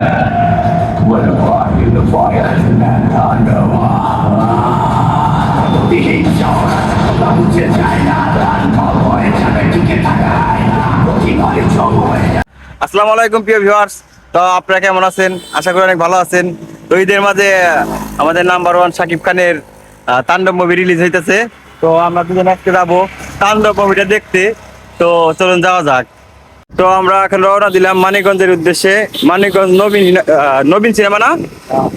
我的话语的发言难看的吗？地球人现在那难逃我也想被今天打开，我听到你说过。 আসসালামু আলাইকুম প্রিয় ভিউয়ার্স তো আপনারা কেমন আছেন আশা করি অনেক ভালো আছেন তো ঈদের মাঝে আহ, আমাদের নাম্বার ওয়ান শাকিব খানের আহ, তাণ্ডব মুভি রিলিজ হইতেছে তো আমরা দুজন আজকে যাবো তাণ্ডব মুভিটা দেখতে তো চলুন যাওয়া যাক তো আমরা এখন রওনা দিলাম মানিকগঞ্জের উদ্দেশ্যে। মানিকগঞ্জ নবীন নবীন সিনেমা না?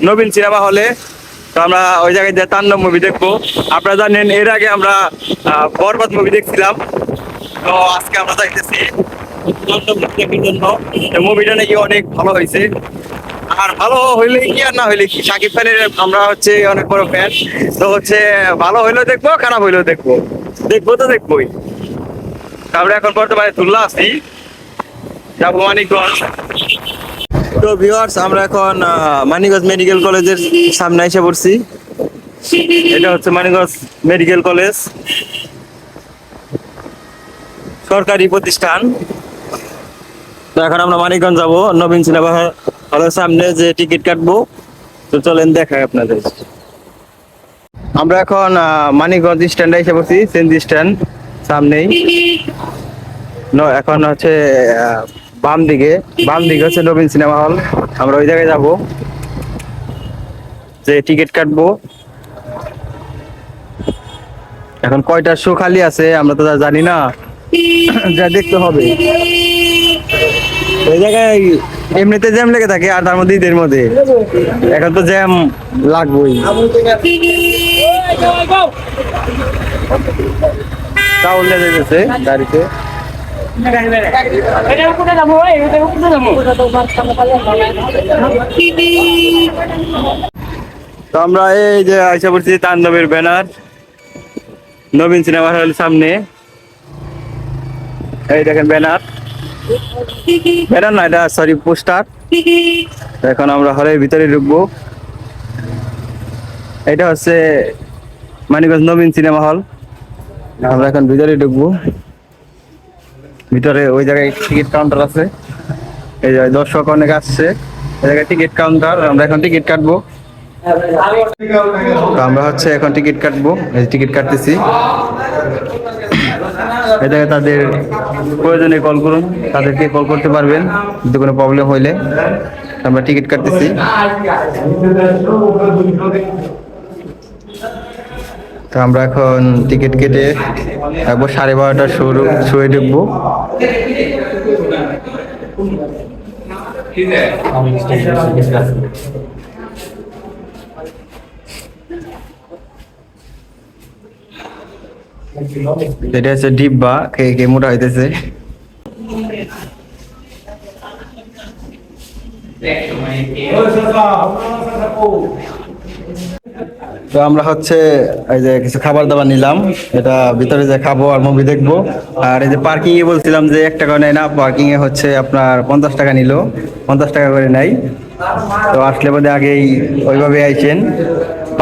নবীন সিনেমা হলে তো আমরা ওই জায়গায় যে তাণ্ডব মুভি দেখব। আপনারা জানেন, এর আগে আমরা বরবাদ মুভি দেখছিলাম। তো আজকে আমরা যাইতেছি মুভিটা নাকি অনেক ভালো হয়েছে। আর ভালো হইলে কি আর না হইলে কি? সাকিব খানের, আমরা হচ্ছে অনেক বড় ফ্যান তো হচ্ছে ভালো হইলেও দেখব, খারাপ হইলেও দেখব। দেখব তো দেখবোই। তো আমরা এখন বর্তমানে তুল্লা আছি। যাব মানিকগঞ্জ তো ভিউয়ার্স আমরা এখন আহ, মানিকগঞ্জ মেডিকেল কলেজের সামনে এসে পড়ছি। এটা হচ্ছে মানিকগঞ্জ মেডিকেল কলেজ। সরকারি প্রতিষ্ঠান। তো এখন আমরা মানিকগঞ্জ যাব। নবীন সিনেমা হলের সামনে যে টিকিট কাটবো। তো চলেন দেখাই আপনাদের। আমরা এখন মানিকগঞ্জ স্ট্যান্ডে এসে পড়ছি সেন্দি স্ট্যান্ড সামনেই। এখন হচ্ছে বাম দিকে বাম দিকে হচ্ছে নবীন সিনেমা হল। আমরা ওই জায়গায় যাব। যে টিকিট কাটবো। এখন কয়টা শো খালি আছে, আমরা তো জানি না। যা দেখতে হবে। ওই জায়গায় এমনিতে জ্যাম লেগে থাকে, আর তার মধ্যে ঈদের মধ্যে। এখন তো জ্যাম লাগবেই। চাউল নিয়ে যেতেছে গাড়িতে। তো আমরা এই যে আইসা পড়ছি তাণ্ডবের ব্যানার। নবীন সিনেমা হলের সামনে। এই দেখেন ব্যানার। ব্যানার না, এটা সরি পোস্টার। এখন আমরা হলের ভিতরে ঢুকবো। এটা হচ্ছে মানিকগঞ্জ নবীন সিনেমা হল। আমরা এখন ভিতরে ঢুকবো। ভিতরে ওই জায়গায় টিকিট কাউন্টার আছে। এই যে দর্শক অনেক আসছে। এই জায়গায় টিকিট কাউন্টার, আমরা এখন টিকিট কাটবো। আমরা হচ্ছে এখন টিকিট কাটবো। এই টিকিট কাটতেছি। এই জায়গায় তাদের প্রয়োজনে কল করুন। তাদেরকে কল করতে পারবেন। যদি কোনো প্রবলেম হইলে আমরা টিকিট কাটতেছি। তো আমরা এখন টিকিট কেটে একবার সাড়ে বারোটার শুরু শুয়ে ঢুকবো। এটা হচ্ছে ডিব্বা কে কে মোটা হইতেছে তো আমরা হচ্ছে এই যে কিছু খাবার দাবার নিলাম। এটা ভিতরে যে খাব আর মুভি দেখব। আর এই যে পার্কিং এ বলছিলাম যে এক টাকা নেয় না পার্কিং এ হচ্ছে আপনার পঞ্চাশ টাকা নিল। পঞ্চাশ টাকা করে নেয়। তো আসলে বোধ আগেই ওইভাবে আইছেন।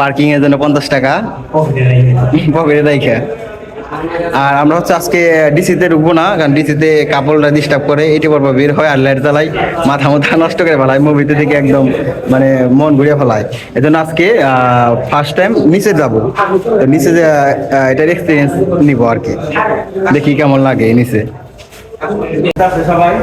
পার্কিং এর জন্য পঞ্চাশ টাকা। পকেটে রাইখা আর আমরা হচ্ছে আজকে ডিসিতে ঢুকবো না, কারণ ডিসিতে কাপড়টা ডিস্টার্ব করে এটি পর্ব বের হয় আর লাইট জ্বালাই, মাথা মাথা নষ্ট করে ফেলায় মুভিতে থেকে একদম মানে মন ঘুরিয়ে ফেলায়। এই জন্য আজকে ফার্স্ট টাইম নিচে যাব। তো নিচে এটার এক্সপিরিয়েন্স নিব আর কি। দেখি কেমন লাগে নিচে। সবাই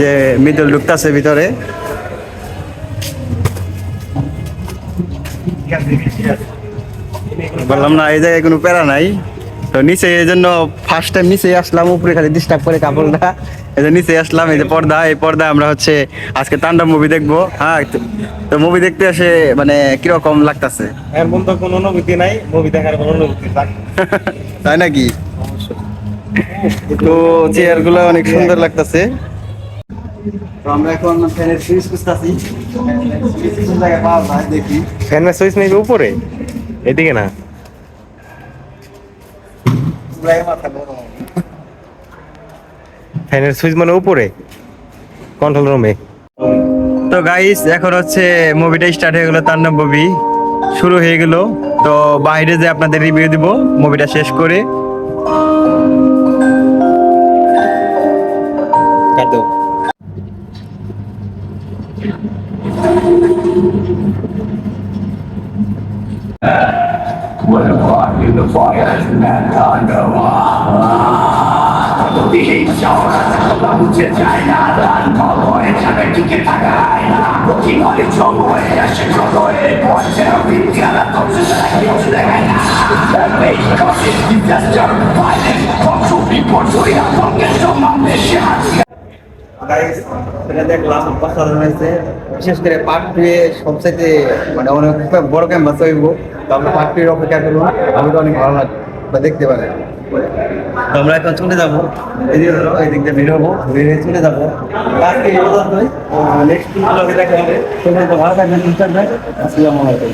যে মিদল ঢুকতেছে ভিতরে। বললাম না এই জায়গায় কোনো প্যারা নাই। তো নিচে এই জন্য ফার্স্ট টাইম নিচে আসলাম উপরে খালি ডিস্টার্ব করে কাপড়টা। এই যে নিচে আসলাম এই যে পর্দা এই পর্দা আমরা হচ্ছে আজকে তাণ্ডব মুভি দেখব। হ্যাঁ তো- মুভি দেখতে এসে মানে কীরকম লাগতাছে? এমন তো কোনো অনুভূতি নাই মুভি দেখার কোনো অনুভূতি তাই নাকি? তো চেয়ারগুলো অনেক সুন্দর লাগতাছে। তো আমরা এখন ফ্যানের সুইচ খুঁজতেছি। ফ্যানের সুইচ নেই উপরে? এদিকে না। ফ্যানের সুইচ মানে উপরে কন্ট্রোল রুমে তো গাইস এখন হচ্ছে মুভিটা স্টার্ট হয়ে গেলো তান্ডব মুভি শুরু হয়ে গেল। তো বাইরে যে আপনাদের রিভিউ দিব মুভিটা শেষ করে। কাট in the fire and underwater. He shall come to China, and come away, China. The jungle, and she comes away, boy, tell me, the other comes to the house, the house. The maid comes in, you just jump, fighting, come to me, boy, so you have to get some. বিশেষ করে part two এ সবচাইতে মানে অনেক বড় campus হইব। তো আমরা part two এর অপেক্ষা করব। তো অনেক ভালো লাগবে বা দেখতে পারেন। আমরা এখন চলে যাব। এই দিক দিয়ে বের হব। বের হয়ে চলে যাব। আজকে এই নেক্সট ব্লগে দেখা হবে। ভালো থাকবেন। আসসালামু আলাইকুম।